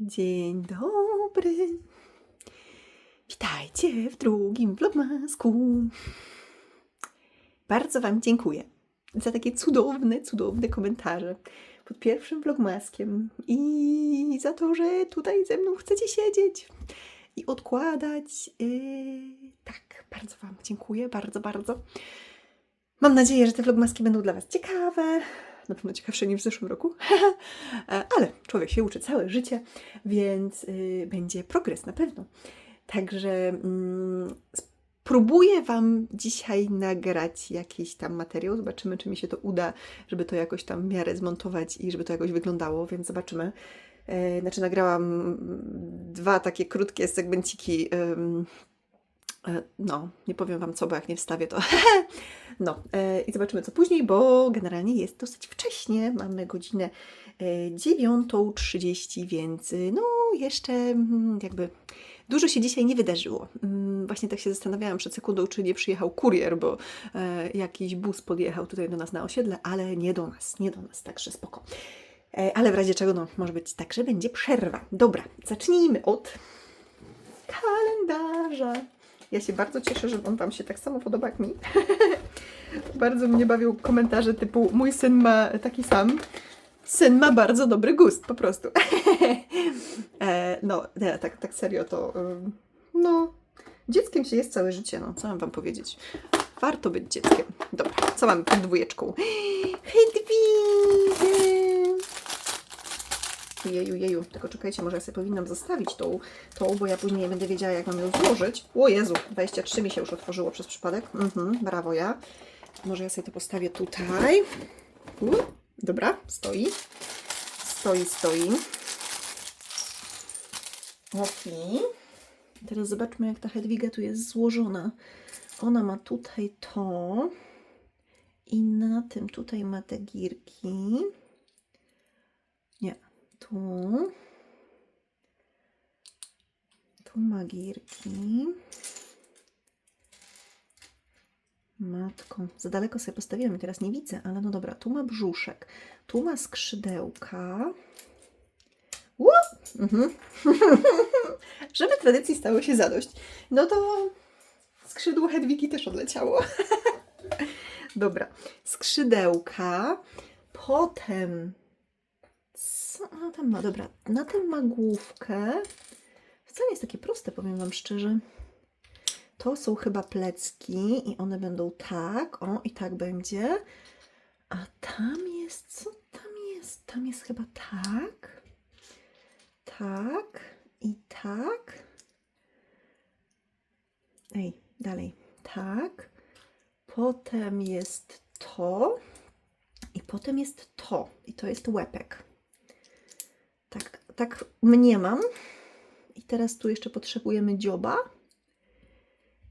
Dzień dobry. Witajcie w drugim vlogmasku. Bardzo Wam dziękuję za takie cudowne, cudowne komentarze pod pierwszym vlogmaskiem i za to, że tutaj ze mną chcecie siedzieć i odkładać. Yy, tak, bardzo Wam dziękuję, bardzo, bardzo. Mam nadzieję, że te vlogmaski będą dla Was ciekawe. Na pewno ciekawsze niż w zeszłym roku. E, Ale człowiek się uczy całe życie, więc y, będzie progres na pewno. Także mm, spróbuję Wam dzisiaj nagrać jakiś tam materiał. Zobaczymy, czy mi się to uda, żeby to jakoś tam w miarę zmontować i żeby to jakoś wyglądało, więc zobaczymy. E, Znaczy, nagrałam mm, dwa takie krótkie segmenciki. No, nie powiem Wam co, bo jak nie wstawię, to. No, e, i zobaczymy co później, bo generalnie jest dosyć wcześnie. Mamy godzinę e, 9.30, więc y, no jeszcze mm, jakby dużo się dzisiaj nie wydarzyło. Mm, Właśnie tak się zastanawiałam przed sekundą, czy nie przyjechał kurier, bo e, jakiś bus podjechał tutaj do nas na osiedle, ale nie do nas, nie do nas, także spoko. E, Ale w razie czego, no, może być tak, że będzie przerwa. Dobra, zacznijmy od kalendarza. Ja się bardzo cieszę, że on Wam się tak samo podoba jak mi. bardzo mnie bawią komentarze typu mój syn ma taki sam. Syn ma bardzo dobry gust, po prostu. e, no, nie, tak, tak serio to... no, dzieckiem się jest całe życie, no, co mam Wam powiedzieć. Warto być dzieckiem. Dobra, co mamy pod dwójeczką? Hedwigę! Jeju, jeju, tylko czekajcie, może ja sobie powinnam zostawić tą, tą, bo ja później nie będę wiedziała, jak mam ją złożyć. O Jezu, 23 mi się już otworzyło przez przypadek. Mhm, brawo ja. Może ja sobie to postawię tutaj. U, dobra, stoi. Stoi, stoi. Ok. Teraz zobaczmy, jak ta Hedwiga tu jest złożona. Ona ma tutaj to. I na tym tutaj ma te girki. Tu. Tu ma girki. Matko, za daleko sobie postawiłam i teraz nie widzę, ale no dobra, tu ma brzuszek, tu ma skrzydełka. Ło! Mhm. Żeby tradycji stało się zadość, no to skrzydło Hedwigi też odleciało. dobra, skrzydełka, potem co ona tam ma? Dobra, na tym ma główkę. Wcale jest takie proste, powiem Wam szczerze. To są chyba plecki i one będą tak, o i tak będzie. A tam jest, co tam jest? Tam jest chyba tak, tak i tak. Ej, dalej, tak. Potem jest to i potem jest to i to jest łepek. Tak, tak mniemam. I teraz tu jeszcze potrzebujemy dzioba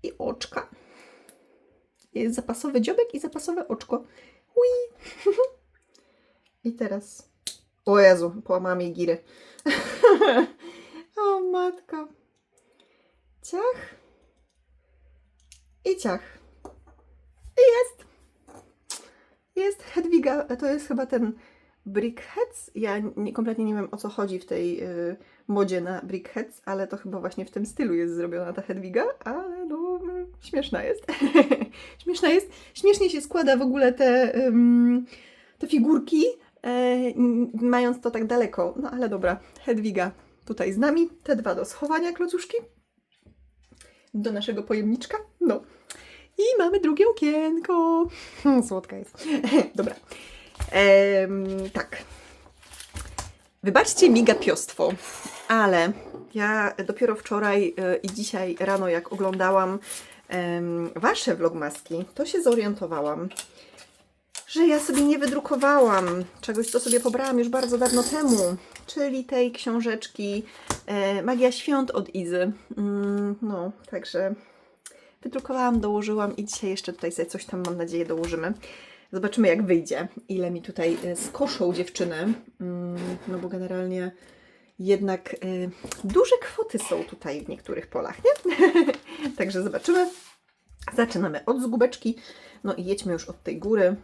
i oczka. Jest zapasowy dziobek i zapasowe oczko. Ui. I teraz. O Jezu, połamałam jej giry. o matko. Ciach. I ciach. I jest. Jest Hedwiga. To jest chyba ten Brickheads. Ja nie, kompletnie nie wiem o co chodzi w tej y, modzie na Brickheads, ale to chyba właśnie w tym stylu jest zrobiona ta Hedwiga, ale no śmieszna jest. śmieszna jest. Śmiesznie się składa w ogóle te, ym, te figurki, n- mając to tak daleko. No ale dobra, Hedwiga tutaj z nami. Te dwa do schowania klocuszki. Do naszego pojemniczka. No. I mamy drugie okienko. Słodka jest. dobra. Em, tak. Wybaczcie mi gapiostwo, ale ja dopiero wczoraj e, i dzisiaj rano, jak oglądałam wasze vlogmaski, to się zorientowałam, że ja sobie nie wydrukowałam czegoś, co sobie pobrałam już bardzo dawno temu, czyli tej książeczki e, Magia Świąt od Izy. Mm, no, także wydrukowałam, dołożyłam i dzisiaj jeszcze tutaj sobie coś tam, mam nadzieję, dołożymy. Zobaczymy, jak wyjdzie, ile mi tutaj e, skoszą dziewczyny. Mm, No bo generalnie jednak e, duże kwoty są tutaj w niektórych polach, nie? Także zobaczymy. Zaczynamy od zgubeczki. No i jedźmy już od tej góry.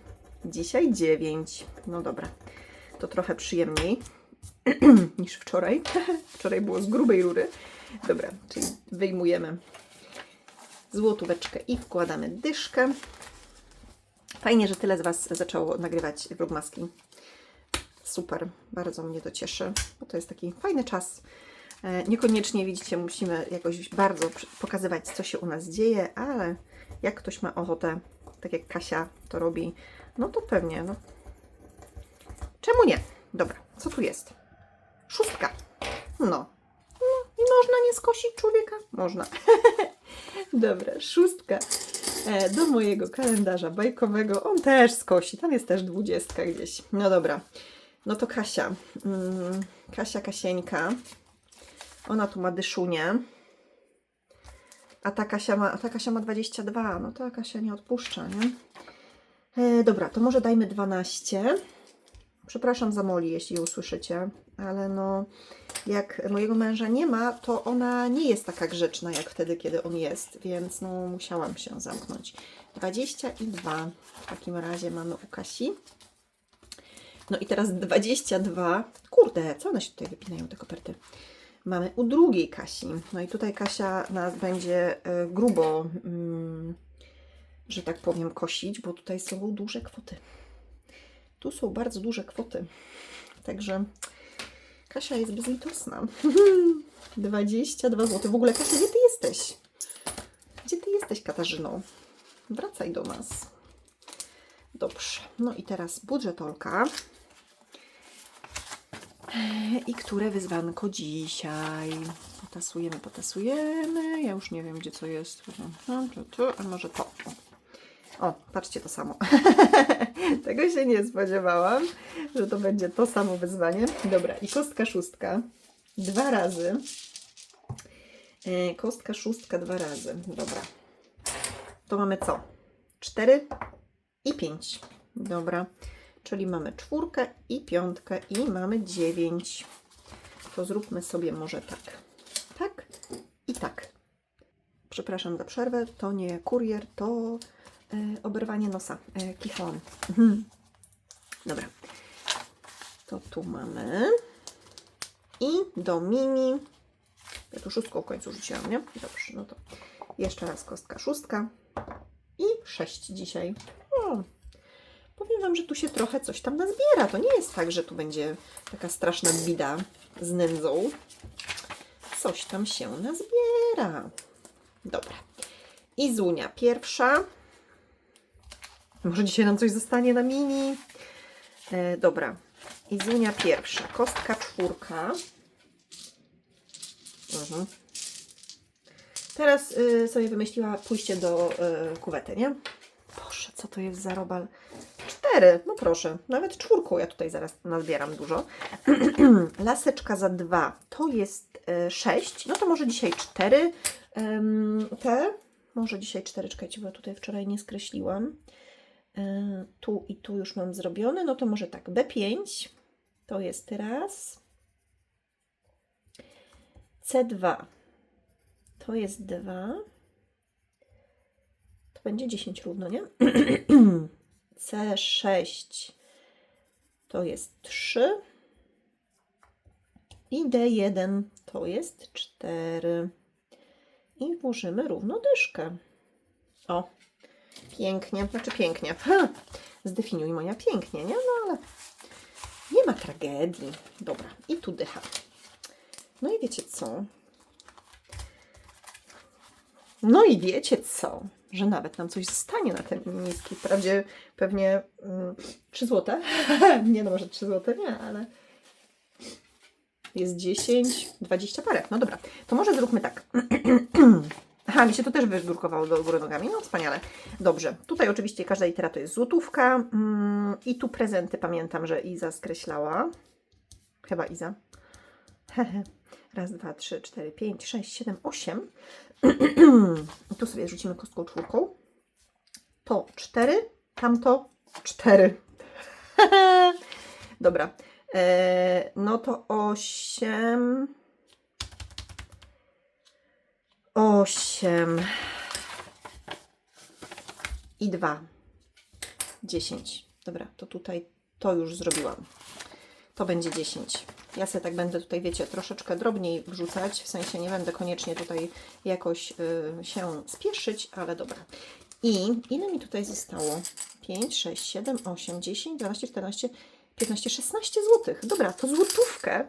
Dzisiaj 9. No dobra, to trochę przyjemniej. niż wczoraj. wczoraj było z grubej rury. Dobra, czyli wyjmujemy złotóweczkę i wkładamy dyszkę. Fajnie, że tyle z Was zaczęło nagrywać vlogmaski. Super, bardzo mnie to cieszy, bo to jest taki fajny czas. E, Niekoniecznie, widzicie, musimy jakoś bardzo pokazywać, co się u nas dzieje, ale jak ktoś ma ochotę, tak jak Kasia to robi, no to pewnie, no. Czemu nie? Dobra, co tu jest? Szóstka. No. no I można nie skosić człowieka? Można. Dobra, szóstka do mojego kalendarza bajkowego. On też skosi, tam jest też dwudziestka gdzieś. No dobra, no to Kasia. Mm, Kasia Kasieńka. Ona tu ma dyszunię. A ta Kasia ma, ta Kasia ma 22. No to Kasia nie odpuszcza, nie? E, dobra, to może dajmy 12. Przepraszam za Moli, jeśli ją słyszycie, ale no, jak mojego męża nie ma, to ona nie jest taka grzeczna jak wtedy, kiedy on jest, więc no, musiałam się zamknąć. 22 w takim razie mamy u Kasi. No i teraz 22. Kurde, co one się tutaj wypinają, te koperty? Mamy u drugiej Kasi. No i tutaj Kasia nas będzie e, grubo, mm, że tak powiem, kosić, bo tutaj są duże kwoty. Tu są bardzo duże kwoty. Także Kasia jest bezlitosna. 22 zł. W ogóle Kasia, gdzie ty jesteś? Gdzie ty jesteś, Katarzyną? Wracaj do nas. Dobrze. No i teraz budżetolka. I które wyzwanko dzisiaj? Potasujemy, potasujemy. Ja już nie wiem, gdzie co jest. A może to. O, patrzcie to samo. Tego się nie spodziewałam, że to będzie to samo wyzwanie. Dobra, i kostka szóstka. Dwa razy. E, Kostka szóstka dwa razy. Dobra. To mamy co? Cztery i pięć. Dobra. Czyli mamy czwórkę i piątkę i mamy dziewięć. To zróbmy sobie może tak. Tak i tak. Przepraszam za przerwę. To nie kurier, to oberwanie nosa. E, kichon. Mhm. Dobra. To tu mamy. I do mini. Ja tu szóstką w końcu rzuciłam, nie? Dobrze, no to jeszcze raz kostka szóstka. I sześć dzisiaj. O, powiem Wam, że tu się trochę coś tam nazbiera. To nie jest tak, że tu będzie taka straszna bida z nędzą. Coś tam się nazbiera. Dobra. I Zunia pierwsza. Może dzisiaj nam coś zostanie na mini. E, dobra. I Zunia pierwsza. Kostka czwórka. Mhm. Teraz y, sobie wymyśliła pójście do y, kuwety, nie? Boże, co to jest za robal? Cztery, no proszę. Nawet czwórką ja tutaj zaraz nazbieram dużo. Laseczka za dwa to jest y, sześć. No to może dzisiaj cztery ym, te. Może dzisiaj cztery, czekajcie, bo tutaj wczoraj nie skreśliłam. Y, tu i tu już mam zrobione. No to może tak, B5 to jest raz. C2 to jest 2. To będzie 10 równo, nie? C6 to jest 3. I D1 to jest 4. I włożymy równo dyszkę. O, pięknie, znaczy pięknie. Zdefiniuj moja pięknie, nie? No ale nie ma tragedii. Dobra, i tu dycha. No i wiecie co? No i wiecie co? Że nawet nam coś zostanie na ten niski. Wprawdzie pewnie mm, 3 złote. nie no, może 3 złote nie, ale jest 10, 20 parę. No dobra, to może zróbmy tak. Aha, mi się to też wydrukowało do góry nogami. No wspaniale. Dobrze. Tutaj oczywiście każda litera to jest złotówka. Mm, I tu prezenty pamiętam, że Iza skreślała. Chyba Iza. Raz, dwa, trzy, cztery, pięć, sześć, siedem, osiem. Tu sobie rzucimy kostką czwórką. To cztery, tamto cztery. Dobra. E, no to osiem. Osiem. I dwa. Dziesięć. Dobra, to tutaj to już zrobiłam. To będzie 10. Ja sobie tak będę tutaj, wiecie, troszeczkę drobniej wrzucać, w sensie nie będę koniecznie tutaj jakoś y, się spieszyć, ale dobra. I ile mi tutaj zostało? 5, 6, 7, 8, 10, 12, 14, 15, 16 zł. Dobra, to złotówkę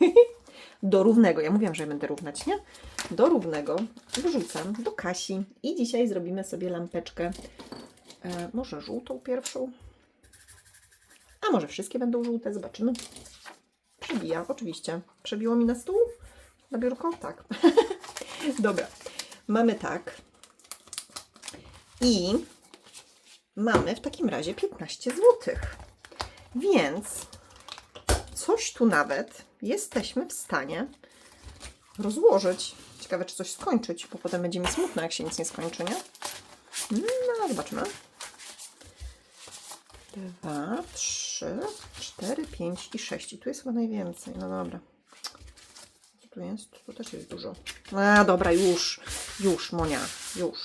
do równego, ja mówiłam, że będę równać, nie? Do równego wrzucam do Kasi i dzisiaj zrobimy sobie lampeczkę, e, może żółtą pierwszą, a może wszystkie będą żółte, zobaczymy. Przebija, oczywiście. Przebiło mi na stół? Na biurko? Tak. Dobra, mamy tak. I mamy w takim razie 15 zł. Więc coś tu nawet jesteśmy w stanie rozłożyć. Ciekawe, czy coś skończyć, bo potem będzie mi smutno, jak się nic nie skończy, nie? No, zobaczymy. Dwa, trzy, cztery, pięć i sześć. I tu jest chyba najwięcej. No dobra. Co tu jest? Tu też jest dużo. A, dobra, już. Już, Monia. Już.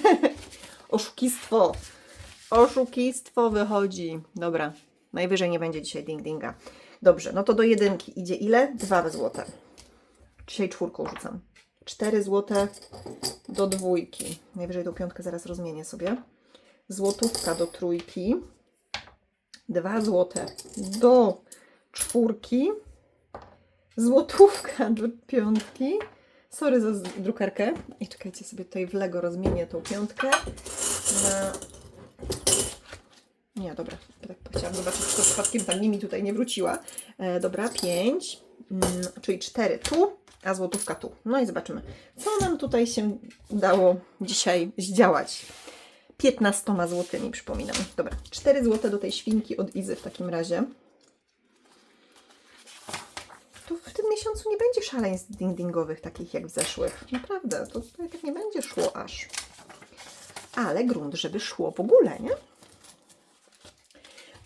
Oszukistwo. Oszukistwo wychodzi. Dobra. Najwyżej nie będzie dzisiaj ding-dinga. Dobrze, no to do jedynki idzie ile? Dwa złote. Dzisiaj czwórką rzucam. 4 złote do dwójki. Najwyżej tą piątkę zaraz rozmienię sobie. Złotówka do trójki. 2 złote do czwórki. Złotówka do piątki. Sorry za drukarkę. I czekajcie sobie tutaj w Lego rozmienię tą piątkę na... Nie, dobra. Tak chciałam zobaczyć, czy przypadkiem ta mi tutaj nie wróciła. E, dobra, 5, mm, czyli 4 tu, a złotówka tu. No i zobaczymy, co nam tutaj się udało dzisiaj zdziałać. 15 złotymi, przypominam. Dobra, 4 złote do tej świnki od Izy w takim razie. Tu w tym miesiącu nie będzie szaleństw ding-dingowych takich jak w zeszłych. Naprawdę, to tutaj tak nie będzie szło aż. Ale grunt, żeby szło w ogóle, nie?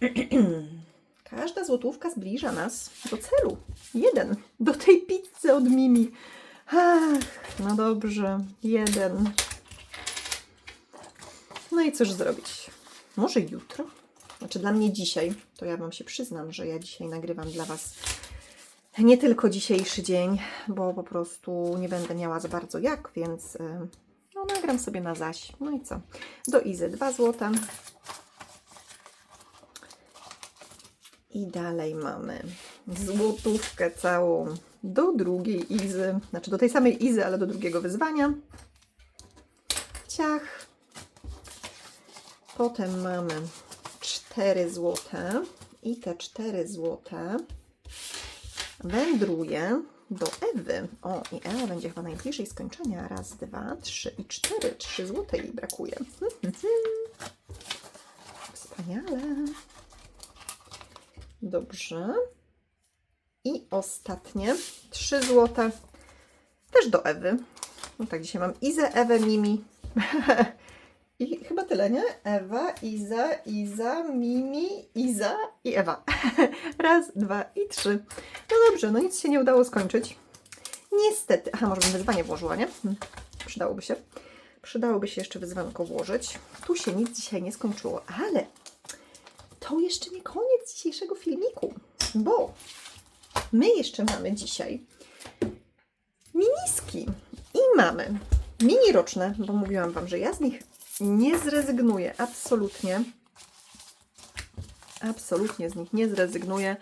Każda złotówka zbliża nas do celu. Jeden. Do tej pizzy od Mimi. Ach, no dobrze. Jeden. No i cóż zrobić? Może jutro? Znaczy dla mnie dzisiaj, to ja Wam się przyznam, że ja dzisiaj nagrywam dla Was nie tylko dzisiejszy dzień, bo po prostu nie będę miała za bardzo jak, więc y, no, nagram sobie na zaś. No i co? Do Izy 2 złote. I dalej mamy złotówkę całą do drugiej Izy, znaczy do tej samej Izy, ale do drugiego wyzwania. Ciach. Potem mamy 4 złote i te 4 złote wędruje do Ewy. O, i Ewa będzie chyba najbliżej skończenia. Raz, dwa, trzy i cztery. Trzy złote jej brakuje. Wspaniale. Dobrze. I ostatnie 3 złote. Też do Ewy. No tak, dzisiaj mam Izę, Ewę, Mimi. I chyba tyle, nie? Ewa, Iza, Iza, Mimi, Iza i Ewa. Raz, dwa i trzy. No dobrze, no nic się nie udało skończyć. Niestety. Aha, może bym wyzwanie włożyła, nie? Hmm. Przydałoby się. Przydałoby się jeszcze wyzwanko włożyć. Tu się nic dzisiaj nie skończyło, ale to jeszcze nie koniec dzisiejszego filmiku, bo my jeszcze mamy dzisiaj miniski i mamy mini roczne, bo mówiłam Wam, że ja z nich nie zrezygnuję, absolutnie. Absolutnie z nich nie zrezygnuję,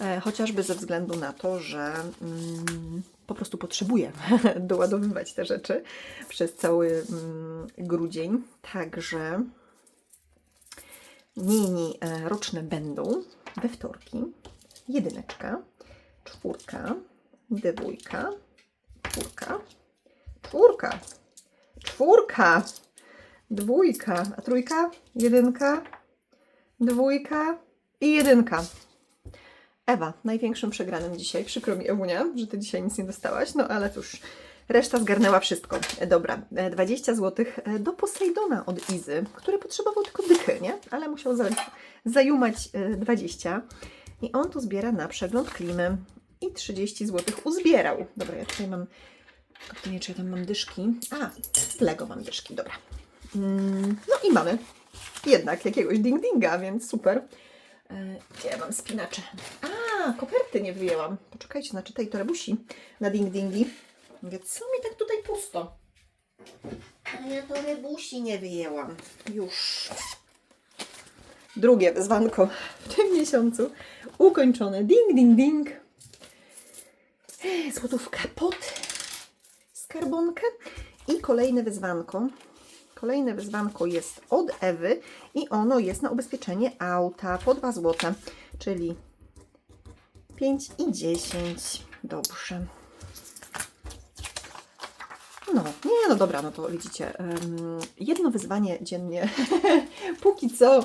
e, chociażby ze względu na to, że mm, po prostu potrzebuję doładowywać te rzeczy przez cały mm, grudzień. Także mini e, roczne będą. We wtorki. Jedyneczka, czwórka, dwójka, czwórka, czwórka, czwórka, dwójka, a trójka, jedynka, dwójka. I jedynka. Ewa, największym przegranym dzisiaj. Przykro mi, Ewunia, że Ty dzisiaj nic nie dostałaś, no ale cóż, reszta zgarnęła wszystko. E, Dobra, e, 20 zł do Posejdona od Izy, który potrzebował tylko dychy, nie? Ale musiał za, zajumać e, 20. I on tu zbiera na przegląd klimy. I 30 zł uzbierał. Dobra, ja tutaj mam... Nie, czy ja tam mam dyszki? A, Lego mam dyszki, dobra. Mm, No i mamy jednak jakiegoś ding-dinga, więc super. E, Gdzie ja mam spinacze? A, koperty nie wyjęłam. Poczekajcie, znaczy tej torebusi na ding dingi. Mówię, co mi tak tutaj pusto? Ja torebusi nie wyjęłam. Już. Drugie wyzwanko w tym miesiącu. Ukończone. Ding, ding, ding. Złotówka pod skarbonkę. I kolejne wyzwanko. Kolejne wyzwanko jest od Ewy i ono jest na ubezpieczenie auta po 2 zł, czyli 5 i 10. Dobrze. No, nie, no dobra, no to widzicie, em, jedno wyzwanie dziennie póki co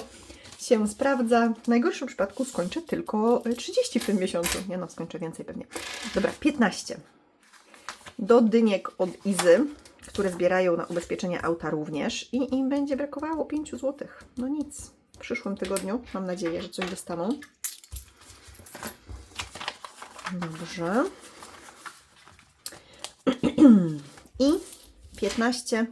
się sprawdza. W najgorszym przypadku skończę tylko y, 30 w tym miesiącu. Nie no, skończę więcej pewnie. Dobra, 15. Do dyniek od Izy, które zbierają na ubezpieczenie auta również i im będzie brakowało 5 zł. No nic, w przyszłym tygodniu mam nadzieję, że coś dostaną. Dobrze. I 15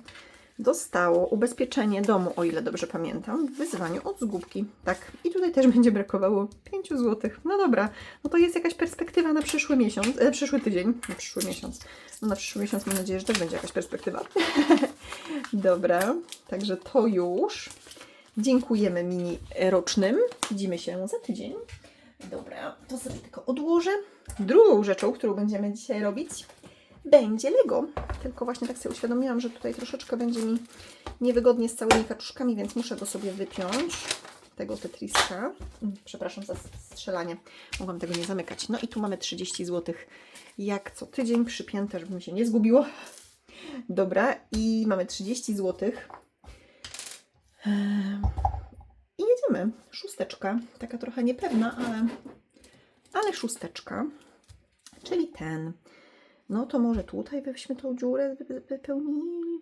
dostało ubezpieczenie domu, o ile dobrze pamiętam, w wyzwaniu od zgubki. Tak, i tutaj też będzie brakowało 5 zł. No dobra, no to jest jakaś perspektywa na przyszły miesiąc, e, przyszły tydzień, na przyszły miesiąc. No na przyszły miesiąc mam nadzieję, że też będzie jakaś perspektywa. dobra, także to już. Dziękujemy mini rocznym. Widzimy się za tydzień. Dobra, to sobie tylko odłożę. Drugą rzeczą, którą będziemy dzisiaj robić, będzie Lego. Tylko właśnie tak sobie uświadomiłam, że tutaj troszeczkę będzie mi niewygodnie z całymi kaczuszkami, więc muszę go sobie wypiąć. Tego Tetriska. Mm, Przepraszam za strzelanie. Mogłam tego nie zamykać. No i tu mamy 30 zł. Jak co tydzień przypięte, żeby mi się nie zgubiło. Dobra, i mamy 30 zł. I jedziemy. Szósteczka. Taka trochę niepewna, ale, ale szósteczka. Czyli ten. No to może tutaj byśmy tą dziurę wy- wypełnili.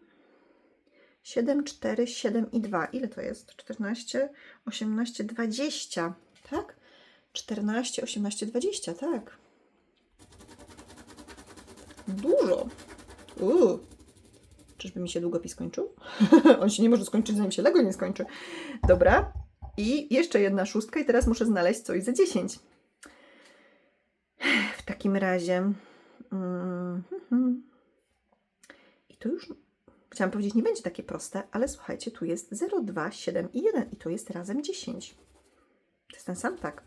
7, 4, 7 i 2. Ile to jest? 14, 18, 20. Tak? 14, 18, 20, tak. Dużo. Uuu. Czyżby mi się długopis skończył? On się nie może skończyć, zanim się Lego nie skończy. Dobra. I jeszcze jedna szóstka i teraz muszę znaleźć coś za 10. W takim razie... Mhm. I to już, chciałam powiedzieć, nie będzie takie proste, ale słuchajcie, tu jest 0, 2, 7 i 1 i to jest razem 10. To jest ten sam? Tak.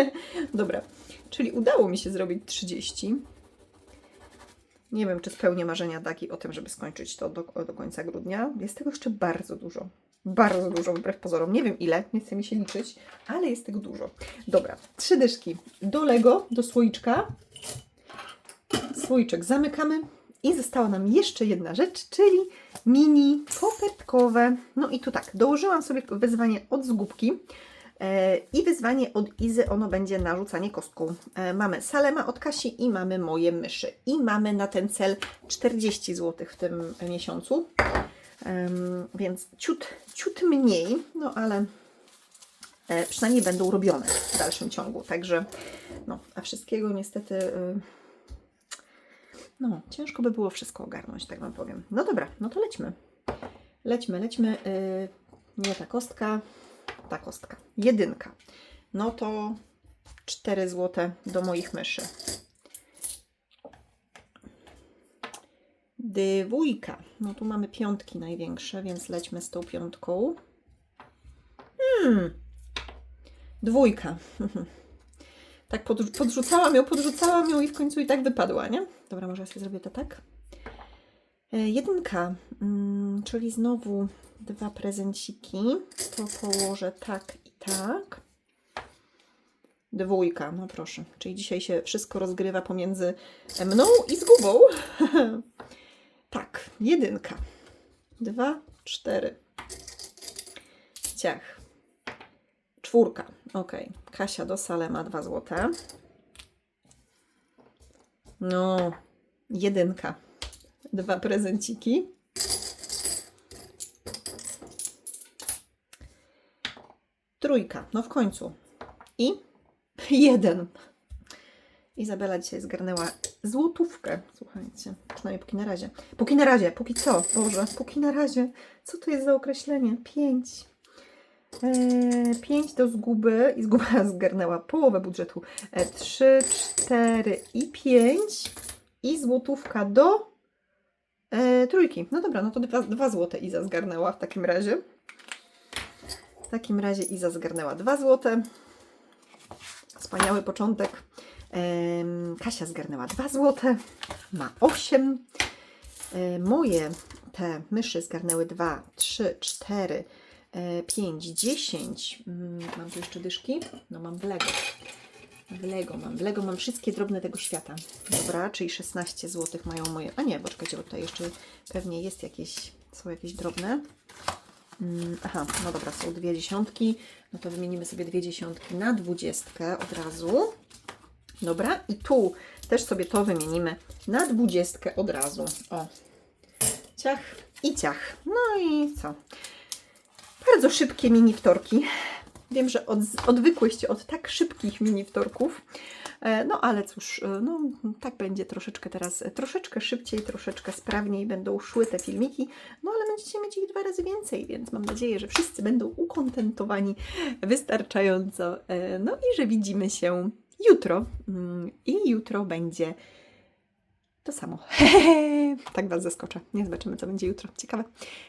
Dobra, czyli udało mi się zrobić 30. Nie wiem, czy spełnię marzenia Dagi o tym, żeby skończyć to do, do końca grudnia. Jest tego jeszcze bardzo dużo. Bardzo dużo, wbrew pozorom. Nie wiem ile, nie chcę mi się liczyć, ale jest tego dużo. Dobra, trzy dyszki do Lego, do słoiczka słoiczek zamykamy i została nam jeszcze jedna rzecz, czyli mini kopertkowe. No i tu tak, dołożyłam sobie wyzwanie od zgubki e, i wyzwanie od Izy, ono będzie narzucanie kostką. E, mamy Salema od Kasi i mamy moje myszy. I mamy na ten cel 40 zł w tym miesiącu, więc ciut, ciut mniej, no ale e, przynajmniej będą robione w dalszym ciągu. Także, no, a wszystkiego niestety... no, ciężko by było wszystko ogarnąć, tak Wam powiem. No dobra, no to lećmy. Lećmy, lećmy. Yy, nie ta kostka, ta kostka. Jedynka. No to 4 zł do moich myszy. Dwójka. No tu mamy piątki największe, więc lećmy z tą piątką. Hmm. Dwójka. Tak podrzu- podrzucałam ją, podrzucałam ją i w końcu i tak wypadła, nie? Dobra, może ja sobie zrobię to tak. E, jedynka, mm, czyli znowu dwa prezenciki. To położę tak i tak. Dwójka, no proszę. Czyli dzisiaj się wszystko rozgrywa pomiędzy mną i zgubą. tak, jedynka. Dwa, cztery. Ciach. Czwórka. Ok. Kasia do Salema 2 złote. No, jedynka. Dwa prezenciki. Trójka. No w końcu. I jeden. Izabela dzisiaj zgarnęła złotówkę. Słuchajcie, przynajmniej póki na razie. Póki na razie, póki co, Boże, póki na razie. Co to jest za określenie? Pięć. 5 do zguby i zguba zgarnęła połowę budżetu. 3, 4 i 5 i złotówka do e, trójki. No dobra, no to 2 złote Iza zgarnęła w takim razie. W takim razie Iza zgarnęła 2 złote. Wspaniały początek. Em, Kasia zgarnęła 2 złote. Ma 8. E, moje te myszy zgarnęły 2, 3, 4, 5, 10. Mm, Mam tu jeszcze dyszki? No mam w Lego. W Lego mam. W Lego mam wszystkie drobne tego świata. Dobra, czyli 16 zł mają moje. A nie, poczekajcie, bo tutaj jeszcze pewnie jest jakieś, są jakieś drobne. Mm, Aha, no dobra, są dwie dziesiątki. No to wymienimy sobie dwie dziesiątki na dwudziestkę od razu. Dobra, i tu też sobie to wymienimy na dwudziestkę od razu. O, ciach i ciach. No i co? Bardzo szybkie mini wtorki. Wiem, że od, odwykłyście od tak szybkich mini wtorków. E, No ale cóż, e, no, tak będzie troszeczkę teraz, e, troszeczkę szybciej, troszeczkę sprawniej będą szły te filmiki, no ale będziecie mieć ich dwa razy więcej, więc mam nadzieję, że wszyscy będą ukontentowani wystarczająco. No i że widzimy się jutro. Mm, I jutro będzie to samo. tak Was zaskoczę. Nie zobaczymy, co będzie jutro. Ciekawe,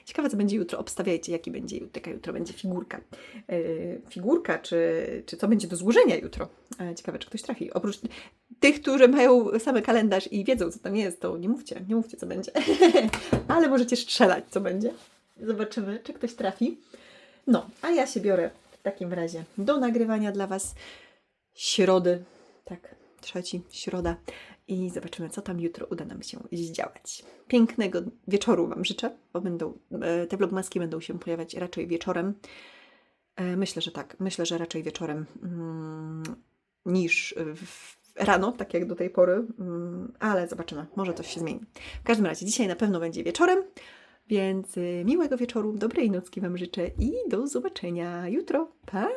ciekawe co będzie jutro. Obstawiajcie, jaki będzie. Jaka jutro będzie figurka. Yy, figurka, czy, czy co będzie do złożenia jutro. E, ciekawe, czy ktoś trafi. Oprócz tych, którzy mają samy kalendarz i wiedzą, co tam jest, to nie mówcie, nie mówcie, co będzie. Ale możecie strzelać, co będzie. Zobaczymy, czy ktoś trafi. No, a ja się biorę w takim razie do nagrywania dla Was środy. Tak, trzeci, środa. I zobaczymy, co tam jutro uda nam się zdziałać. Pięknego wieczoru Wam życzę, bo będą, e, te vlogmaski będą się pojawiać raczej wieczorem. E, Myślę, że tak. Myślę, że raczej wieczorem mm, niż rano, tak jak do tej pory, mm, ale zobaczymy. Może coś się zmieni. W każdym razie, dzisiaj na pewno będzie wieczorem, więc y, miłego wieczoru, dobrej nocki Wam życzę i do zobaczenia jutro. Pa!